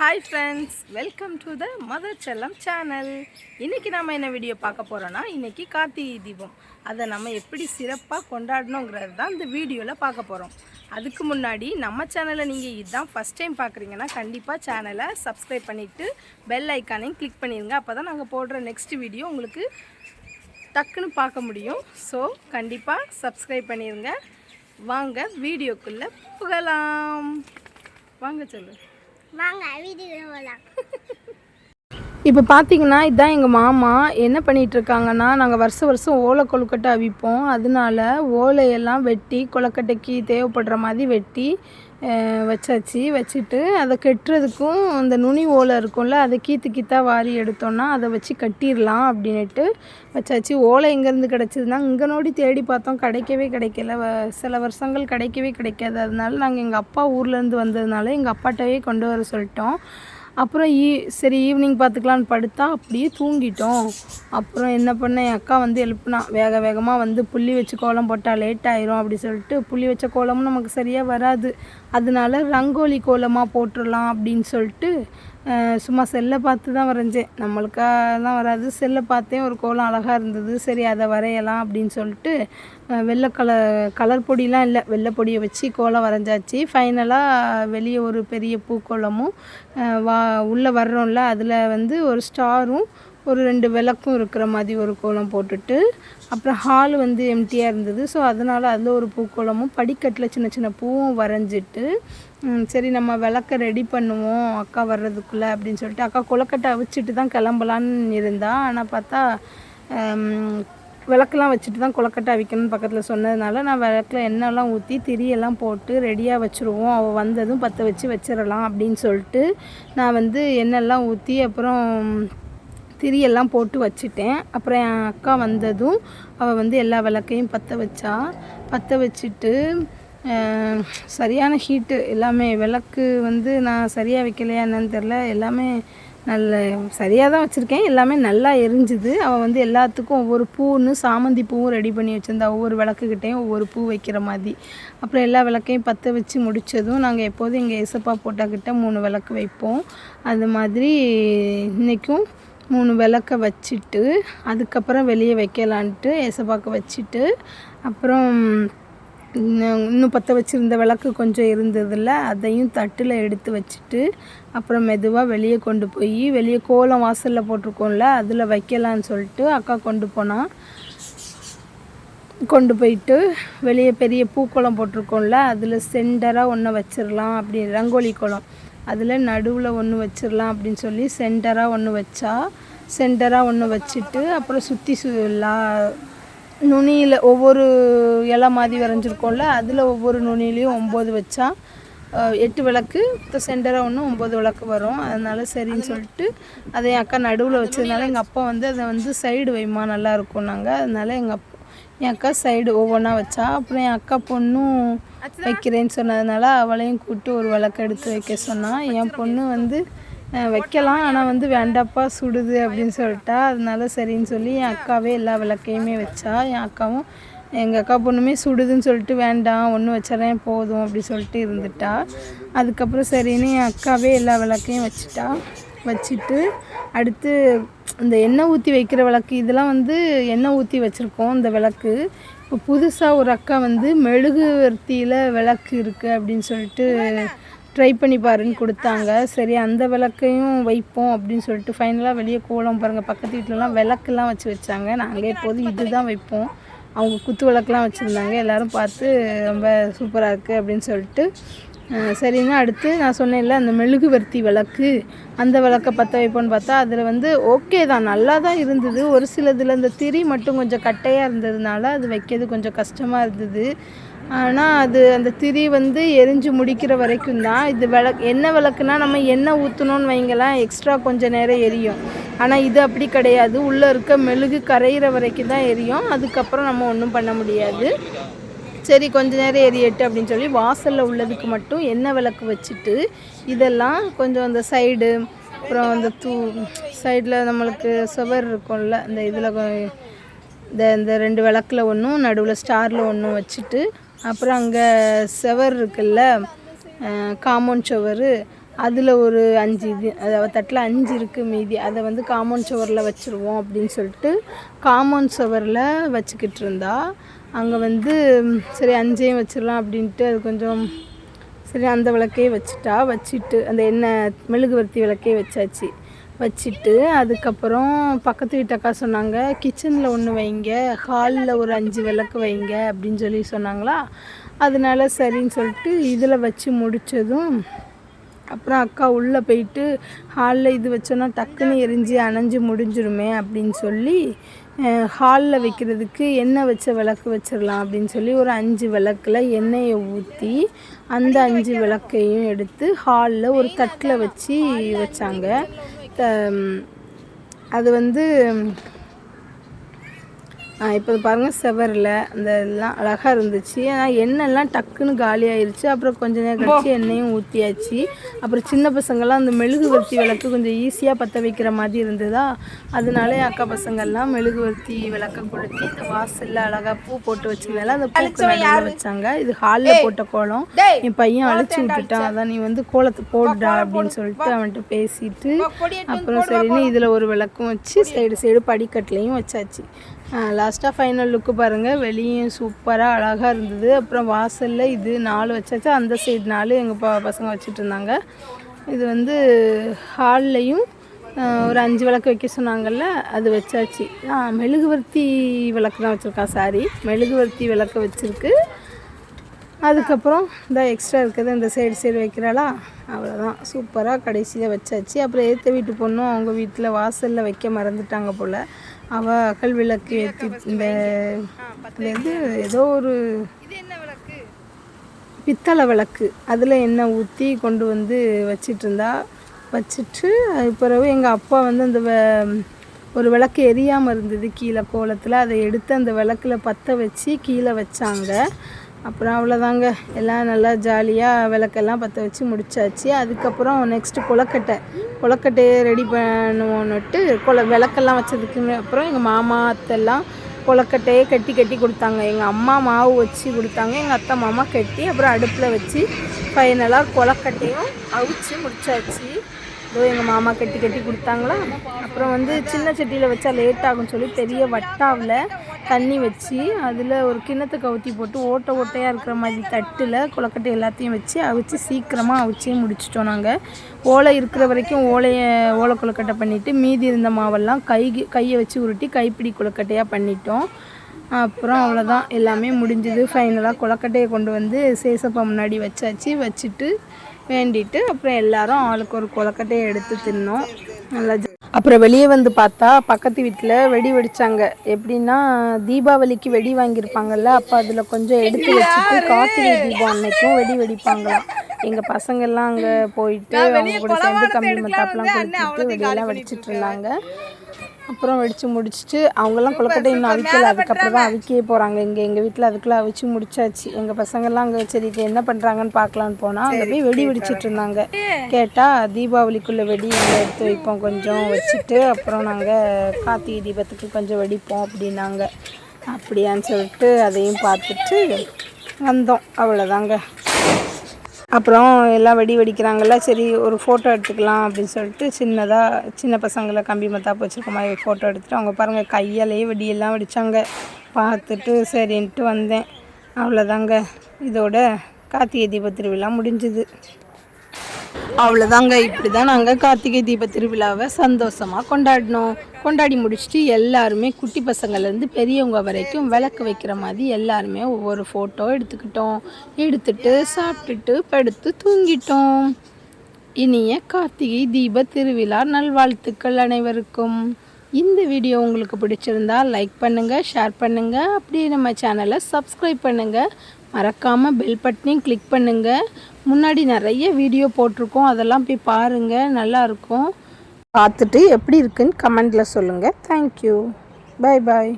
Hi friends welcome to the mother Chellam channel இன்றைக்கி நம்ம என்ன வீடியோ பார்க்க போகிறோன்னா இன்றைக்கி கார்த்திகை தீபம். அதை நம்ம எப்படி சிறப்பாக கொண்டாடணுங்கிறது தான் இந்த வீடியோவில் பார்க்க போகிறோம் அதுக்கு முன்னாடி நம்ம சேனலை நீங்கள் இதுதான் ஃபஸ்ட் டைம் பார்க்குறீங்கன்னா கண்டிப்பாக சேனலை சப்ஸ்கிரைப் பண்ணிவிட்டு பெல் ஐக்கானையும் கிளிக் பண்ணிடுங்க அப்போ தான் நாங்கள் போடுற நெக்ஸ்ட் வீடியோ உங்களுக்கு டக்குன்னு பார்க்க முடியும். ஸோ கண்டிப்பாக சப்ஸ்கிரைப் பண்ணிடுங்க வாங்க வீடியோக்குள்ளே போகலாம். வாங்க சொல்லு. வாங்க வீட்டுக்கு போகலாம் இப்போ பார்த்தீங்கன்னா இதுதான் எங்கள் மாமா. என்ன பண்ணிட்டு இருக்காங்கன்னா நாங்கள் வருஷம் வருஷம் ஓலை கொழுக்கட்டை அவிப்போம். அதனால ஓலையெல்லாம் வெட்டி கொழுக்கட்டைக்கு தேவைப்படுற மாதிரி வெட்டி வச்சாச்சு. வச்சுட்டு அதை கட்டுறதுக்கும் அந்த நுனி ஓலை இருக்கும்ல அதை கீத்து கீத்தா வாரி எடுத்தோன்னா அதை வச்சு கட்டிடலாம் அப்படின்னுட்டு வச்சாச்சு. ஓலை எங்கேருந்து கிடச்சிதுன்னா இங்கே நோடி தேடி பார்த்தோம். கிடைக்கவே கிடைக்கல. வ- சில வருஷங்கள் கிடைக்கவே கிடைக்காது. அதனால நாங்கள் எங்கள் அப்பா ஊர்லேருந்து வந்ததுனால எங்கள் அப்பாட்டவே கொண்டு வர சொல்லிட்டோம். அப்புறம் ஈ சரி ஈவினிங் பார்த்துக்கலான்னு படுத்தா அப்படியே தூங்கிட்டோம். அப்புறம் என்ன பண்ணேன் என் அக்கா வந்து எழுப்புனா வேக வேகமாக வந்து புள்ளி வச்சு கோலம் போட்டால் லேட் ஆயிரும் அப்படி சொல்லிட்டு புள்ளி வச்ச கோலமும் நமக்கு சரியாக வராது. அதனால ரங்கோலி கோலமாக போட்டுடலாம் அப்படின்னு சொல்லிட்டு சும்மா செல்லை பார்த்து தான் வரைஞ்சேன். நம்மளுக்காக வராது. செல்லை பார்த்தேன் ஒரு கோலம் அழகாக இருந்தது. சரி அதை வரையலாம் அப்படின்னு சொல்லிட்டு வெள்ளை கலர் கலர் பொடிலாம் இல்லை. வெள்ளை பொடியை வச்சு கோலம் வரைஞ்சாச்சு. ஃபைனலாக வெளியே ஒரு பெரிய பூக்கோலமும் வா உள்ளே வர்றோம்ல அதில் வந்து ஒரு ஸ்டாரும் ஒரு ரெண்டு விளக்கும் இருக்கிற மாதிரி ஒரு கோலம் போட்டுட்டு அப்புறம் ஹால் வந்து எம்டியாக இருந்தது. ஸோ அதனால் அதில் ஒரு பூக்கோலமும் படிக்கட்டில் சின்ன சின்ன பூவும் வரைஞ்சிட்டு சரி நம்ம விளக்க ரெடி பண்ணுவோம் அக்கா வர்றதுக்குள்ளே அப்படின்னு சொல்லிட்டு அக்கா கொலக்கட்டை அவிச்சிட்டு தான் கிளம்பலான்னு இருந்தா ஆனால் பார்த்தா விளக்கெலாம் விளக்கெல்லாம் வச்சுட்டு தான் கொலக்கட்டை அவிக்கணும்னு பக்கத்தில் சொன்னதுனால நான் விளக்கில் எண்ணெய்லாம் ஊற்றி திரியெல்லாம் போட்டு ரெடியாக வச்சுருவோம். அவள் வந்ததும் பற்ற வச்சு வச்சிடலாம் அப்படின்னு சொல்லிட்டு நான் வந்து எண்ணெய்லாம் ஊற்றி அப்புறம் திரியெல்லாம் போட்டு வச்சுட்டேன். அப்புறம் என் அக்கா வந்ததும் அவள் வந்து எல்லா விளக்கையும் பற்ற வச்சா. பற்ற வச்சுட்டு சரியான ஹீட்டு எல்லாமே விளக்கு வந்து நான் சரியாக வைக்கலையா என்னன்னு தெரில எல்லாமே நல்ல சரியாக தான் வச்சுருக்கேன். எல்லாமே நல்லா எரிஞ்சுது. அவள் வந்து எல்லாத்துக்கும் ஒவ்வொரு பூன்னு சாமந்தி பூவும் ரெடி பண்ணி வச்சுருந்தா. ஒவ்வொரு விளக்குக்கிட்டேயும் ஒவ்வொரு பூ வைக்கிற மாதிரி. அப்புறம் எல்லா விளக்கையும் பற்ற வச்சு முடித்ததும் நாங்கள் எப்போதும் எங்கள் ஏசப்பா போட்டாக்கிட்ட மூணு விளக்கு வைப்போம். அது மாதிரி இன்றைக்கும் மூணு விளக்க வச்சுட்டு அதுக்கப்புறம் வெளியே வைக்கலான்ட்டு ஏசப்பாக்க வச்சுட்டு அப்புறம் இன்னும் பற்ற வச்சுருந்த விளக்கு கொஞ்சம் இருந்ததில்ல அதையும் தட்டில் எடுத்து வச்சுட்டு அப்புறம் மெதுவாக வெளியே கொண்டு போய் வெளியே கோலம் வாசலில் போட்டிருக்கோம்ல அதில் வைக்கலான்னு சொல்லிட்டு அக்கா கொண்டு போனால் கொண்டு போயிட்டு வெளியே பெரிய பூக்கோளம் போட்டிருக்கோம்ல அதில் சென்டராக ஒன்று வச்சிடலாம் அப்படி ரங்கோலி குளம் அதில் நடுவில் ஒன்று வச்சிடலாம் அப்படின்னு சொல்லி சென்டராக ஒன்று வச்சா சென்டராக ஒன்று வச்சுட்டு அப்புறம் சுற்றி சு லா நுனியில் ஒவ்வொரு இலை மாதிரி வரைஞ்சிருக்கோம்ல அதில் ஒவ்வொரு நுனிலையும் ஒம்பது வச்சா எட்டு விளக்கு இப்போ சென்டராக ஒன்று ஒம்பது விளக்கு வரும். அதனால சரின்னு சொல்லிட்டு அதை என் அக்கா நடுவில் வச்சதுனால எங்கள் அப்பா வந்து அதை வந்து சைடு வைமா நல்லா இருக்கும் நாங்கள் அதனால எங்கள் அப்பா என் அக்கா சைடு ஒவ்வொன்றா வச்சா அப்புறம் என் அக்கா பொண்ணும் வைக்கிறேன்னு சொன்னதுனால அவளையும் கூப்பிட்டு ஒரு விளக்கு எடுத்து வைக்க சொன்னான் என் பொண்ணு வந்து வைக்கலாம் ஆனால் வந்து வேண்டாப்பா சுடுது அப்படின்னு சொல்லிட்டா. அதனால சரின்னு சொல்லி என் அக்காவே எல்லா விளக்கையுமே வச்சா. என் அக்காவும் எங்கள் அக்கா பொண்ணுமே சுடுதுன்னு சொல்லிட்டு வேண்டாம் ஒன்று வச்சிடறேன் போதும் அப்படி சொல்லிட்டு இருந்துட்டா. அதுக்கப்புறம் சரின்னு என் அக்காவே எல்லா விளக்கையும் வச்சுட்டா. வச்சுட்டு அடுத்து இந்த எண்ணெய் ஊற்றி வைக்கிற விளக்கு இதெல்லாம் வந்து எண்ணெய் ஊற்றி வச்சுருக்கோம் இந்த விளக்கு. இப்போ புதுசாக ஒரு அக்கா வந்து மெழுகுவர்த்தியில் விளக்கு இருக்குது அப்படின்னு சொல்லிட்டு ட்ரை பண்ணி பாருன்னு கொடுத்தாங்க. சரி அந்த விளக்கையும் வைப்போம் அப்படின்னு சொல்லிட்டு ஃபைனலாக வெளியே கோலம் பாருங்கள் பக்கத்து வீட்டிலலாம் விளக்குலாம் வச்சு வச்சாங்க. நாங்கள் எப்போதும் இதுதான் வைப்போம். அவங்க குத்து விளக்குலாம் வச்சுருந்தாங்க. எல்லோரும் பார்த்து ரொம்ப சூப்பராக இருக்குது அப்படின்னு சொல்லிட்டு சரின்னா அடுத்து நான் சொன்னேன்ல அந்த மெழுகுவர்த்தி விளக்கு அந்த விளக்கை பற்ற வைப்போன்னு பார்த்தா அதில் வந்து ஓகே தான் நல்லா தான் இருந்தது. ஒரு சிலதில் அந்த திரி மட்டும் கொஞ்சம் கட்டையாக இருந்ததுனால அது வைக்கிறது கொஞ்சம் கஷ்டமாக இருந்தது. ஆனால் அது அந்த திரி வந்து எரிஞ்சு முடிக்கிற வரைக்கும் தான். இது விளக்கு எண்ணெய் விளக்குனா நம்ம எண்ணெய் ஊற்றணும்னு வைங்களேன் எக்ஸ்ட்ரா கொஞ்சம் நேரம் எரியும். ஆனால் இது அப்படி கிடையாது. உள்ளே இருக்க மெழுகு கரையிற வரைக்கும் தான் எரியும். அதுக்கப்புறம் நம்ம ஒன்றும் பண்ண முடியாது. சரி கொஞ்ச நேரம் எரியட்டு அப்படின்னு சொல்லி வாசலில் உள்ளதுக்கு மட்டும் எண்ணெய் விளக்கு வச்சுட்டு இதெல்லாம் கொஞ்சம் அந்த சைடு அப்புறம் அந்த தூ சைடில் நம்மளுக்கு சுவர் இருக்கும்ல அந்த இதில் இந்த இந்த ரெண்டு விளக்கில் ஒன்றும் நடுவில் ஸ்டாரில் ஒன்றும் வச்சுட்டு அப்புறம் அங்கே செவர் இருக்குல்ல காம்பவுண்ட் சுவர் அதில் ஒரு அஞ்சு இது அதாவது தட்டில் அஞ்சு இருக்குது மீதி அதை வந்து காம்பவுண்ட் சுவரில் வச்சுருவோம் அப்படின்னு சொல்லிட்டு காம்பவுண்ட் சுவரில் வச்சுக்கிட்டு இருந்தா அங்கே வந்து சரி அஞ்சையும் வச்சிடலாம் அப்படின்ட்டு அது கொஞ்சம் சரி அந்த விளக்கையே வச்சுட்டா வச்சுட்டு அந்த எண்ணெய் மெழுகுவர்த்தி விளக்கே வச்சாச்சு. வச்சுட்டு அதுக்கப்புறம் பக்கத்து வீட்டு அக்கா சொன்னாங்க கிச்சனில் ஒன்று வைங்க ஹாலில் ஒரு அஞ்சு விளக்கு வைங்க அப்படின்னு சொல்லி சொன்னாங்களா. அதனால சரின்னு சொல்லிட்டு இதில் வச்சு முடித்ததும் அப்புறம் அக்கா உள்ளே போயிட்டு ஹாலில் இது வச்சோன்னா டக்குன்னு எரிஞ்சு அணைஞ்சு முடிஞ்சிருமே அப்படின்னு சொல்லி ஹாலில் வைக்கிறதுக்கு எண்ணெய் வச்ச விளக்கு வச்சிடலாம் அப்படின்னு சொல்லி ஒரு அஞ்சு விளக்கில் எண்ணெயை ஊற்றி அந்த அஞ்சு விளக்கையும் எடுத்து ஹாலில் ஒரு தட்டில் வச்சு வச்சாங்க. த- அது வந்து இப்போ பாருங்கள் செவரில். அந்த எல்லாம் அழகாக இருந்துச்சு. ஆனால் எண்ணெய்லாம் டக்குன்னு காலி ஆயிருச்சு அப்புறம் கொஞ்ச நேரம் கழிச்சு எண்ணெயும் ஊற்றியாச்சு அப்புறம் சின்ன பசங்கள்லாம் அந்த மெழுகுவர்த்தி விளக்கு கொஞ்சம் ஈஸியாக பற்ற வைக்கிற மாதிரி இருந்ததா? அதனால என் அக்கா பசங்கள்லாம் மெழுகுவர்த்தி விளக்க கொளுத்தி இந்த வாசலில் அழகாக பூ போட்டு வச்சிருந்தால அந்த பூக்கு நடுவில் வச்சாங்க. இது ஹாலில் போட்ட கோலம். என் பையன் அழிச்சு விட்டுட்டான். அதான் நீ வந்து கோலத்தை போடுடா அப்படின்னு சொல்லிட்டு அவன்கிட்ட பேசிட்டு அப்புறம் சரின்னு இதில் ஒரு விளக்கும் வச்சு சைடு சைடு படிக்கட்டுலையும் வச்சாச்சு. லாஸ்ட்டாக ஃபைனல் லுக்கு பாருங்கள் வெளியும் சூப்பராக அழகாக இருந்தது. அப்புறம் வாசலில் இது நாலு வச்சாச்சு. அந்த சைடு நாலு எங்கள் ப பசங்க வச்சுட்டு இருந்தாங்க. இது வந்து ஹால்லையும் ஒரு அஞ்சு விளக்கு வைக்க சொன்னாங்கல்ல அது வச்சாச்சு. மெழுகுவர்த்தி விளக்கு தான் வச்சுருக்கான் சாரி மெழுகுவர்த்தி விளக்கு வச்சுருக்கு. அதுக்கப்புறம் இந்த எக்ஸ்ட்ரா இருக்கிறது இந்த சைடு சைடு வைக்கிறாளா? அவ்வளோதான் சூப்பராக கடைசியில் வச்சாச்சு. அப்புறம் ஏற்ற வீட்டு பொண்ணும் அவங்க வீட்டில் வாசலில் வைக்க மறந்துட்டாங்க போல். அவள் அகல் விளக்கு ஏற்றி இந்த இது ஏதோ ஒரு பித்தளை விளக்கு. அதில் எண்ணெய் ஊற்றி கொண்டு வந்து வச்சிட்டு இருந்தா வச்சுட்டு அது பிறகு எங்கள் அப்பா வந்து அந்த வ- ஒரு விளக்கு எரியாமல் இருந்தது கீழே கோலத்தில். அதை எடுத்து அந்த விளக்கில் பற்ற வச்சு கீழே வச்சாங்க. அப்புறம் அவ்வளோதாங்க. எல்லாம் நல்லா ஜாலியாக விளக்கெல்லாம் பற்ற வச்சு முடிச்சாச்சு. அதுக்கப்புறம் நெக்ஸ்ட்டு கொலக்கட்டை கொலக்கட்டையை ரெடி பண்ணுவோன்னுட்டு கொல விளக்கெல்லாம் வச்சதுக்கு அப்புறம் எங்கள் மாமா அத்தெல்லாம் கொலக்கட்டையே கட்டி கட்டி கொடுத்தாங்க. எங்கள் அம்மா மாவு வச்சு கொடுத்தாங்க. எங்கள் அத்தை மாமா கட்டி அப்புறம் அடுப்பில் வச்சு ஃபைனலாக கொலக்கட்டையும் அவிச்சு முடிச்சாச்சு. இதோ எங்கள் மாமா கட்டி கட்டி கொடுத்தாங்களா? அப்புறம் வந்து சின்ன சட்டியில் வச்சா லேட் ஆகும்னு சொல்லி பெரிய வட்டாவில் தண்ணி வச்சு அதில் ஒரு கிண்ணத்தை கவுத்தி போட்டு ஓட்டை ஓட்டையாக இருக்கிற மாதிரி தட்டில் கொலக்கட்டை எல்லாத்தையும் வச்சு அவிச்சு சீக்கிரமாக அவிச்சே முடிச்சிட்டோம் நாங்கள் ஓலை இருக்கிற வரைக்கும் ஓலையை ஓலை கொலக்கட்டை பண்ணிவிட்டு மீதி இருந்த மாவெல்லாம் கை கையை வச்சு உருட்டி கைப்பிடி கொலக்கட்டையாக பண்ணிட்டோம். அப்புறம் அவ்வளோதான் எல்லாமே முடிஞ்சது. ஃபைனலாக கொலக்கட்டையை கொண்டு வந்து சேசப்பா முன்னாடி வச்சாச்சு. வச்சுட்டு வேண்டிட்டு அப்புறம் எல்லாரும் ஆளுக்கு ஒரு கொலக்கட்டையை எடுத்து தின்னோம். நல்லா ஜ- அப்புறம் வெளியே வந்து பார்த்தா பக்கத்து வீட்டில் வெடி வெடிச்சாங்க. எப்படின்னா தீபாவளிக்கு வெடி வாங்கியிருப்பாங்கல்ல அப்போ அதில் கொஞ்சம் எடுத்து வச்சுட்டு கார்த்திகை தீபம் அன்னைக்கும் வெடி வெடிப்பாங்களாம். எங்கள் பசங்கள்லாம் அங்கே போயிட்டு அவங்க கூட சேர்ந்து கம்பி மத்தாப்பெல்லாம் கொடுத்துட்டு வெடியெல்லாம் வெடிச்சிட்டு இருந்தாங்க. அப்புறம் வெடித்து முடிச்சுட்டு அவங்கெல்லாம் கொழுக்கட்டை இன்னும் அவிக்கல. அதுக்கப்புறம் தான் அவிக்கவே போகிறாங்க இங்கே எங்கள் வீட்டில் அதுக்குள்ளே அவிச்சு முடிச்சாச்சு. எங்கள் பசங்கள்லாம் அங்கே சரி இது என்ன பண்ணுறாங்கன்னு பார்க்கலான்னு போனால் அங்கே போய் வெடி வெடிச்சிட்டு இருந்தாங்க. கேட்டால் தீபாவளிக்குள்ளே வெடி எங்கே எடுத்து வைப்போம் கொஞ்சம் வச்சுட்டு அப்புறம் நாங்கள் கார்த்திகை தீபத்துக்கு கொஞ்சம் வெடிப்போம் அப்படின்னாங்க. அப்படியான்னு சொல்லிட்டு அதையும் பார்த்துட்டு வந்தோம். அவ்வளோதாங்க அப்புறம் எல்லாம் வெடி வெடிக்கிறாங்கல்ல சரி ஒரு ஃபோட்டோ எடுத்துக்கலாம் அப்படின்னு சொல்லிட்டு சின்னதாக சின்ன பசங்களை கம்பி மத்தாப்பு வச்சுருக்க மாதிரி ஃபோட்டோ எடுத்துகிட்டு அவங்க பாருங்கள் கையாலேயே வெடியெல்லாம் வெடித்தாங்க பார்த்துட்டு சரின்ட்டு வந்தேன். அவ்வளோதாங்க இதோட கார்த்திகை தீப திருவிழா முடிஞ்சுது. அவ்வளோதாங்க இப்படி தான் நாங்கள் கார்த்திகை தீப திருவிழாவை சந்தோஷமாக கொண்டாடினோம். கொண்டாடி முடிச்சுட்டு எல்லாருமே குட்டி பசங்கள்லேருந்து பெரியவங்க வரைக்கும் விளக்கு வைக்கிற மாதிரி எல்லாருமே ஒவ்வொரு ஃபோட்டோ எடுத்துக்கிட்டோம். எடுத்துட்டு சாப்பிட்டுட்டு படுத்து தூங்கிட்டோம். இனிய கார்த்திகை தீப திருவிழா நல்வாழ்த்துக்கள் அனைவருக்கும். இந்த வீடியோ உங்களுக்கு பிடிச்சிருந்தா லைக் பண்ணுங்கள் ஷேர் பண்ணுங்கள் அப்படியே நம்ம சேனலை சப்ஸ்கிரைப் பண்ணுங்கள் மறக்காமல் பெல் பட்டனையும் கிளிக் பண்ணுங்கள் முன்னாடி நிறைய வீடியோ போட்டிருக்கோம். அதெல்லாம் போய் பாருங்கள் நல்லாயிருக்கும். பார்த்துட்டு எப்படி இருக்குன்னு கமெண்டில் சொல்லுங்கள் தேங்க்யூ பை பாய்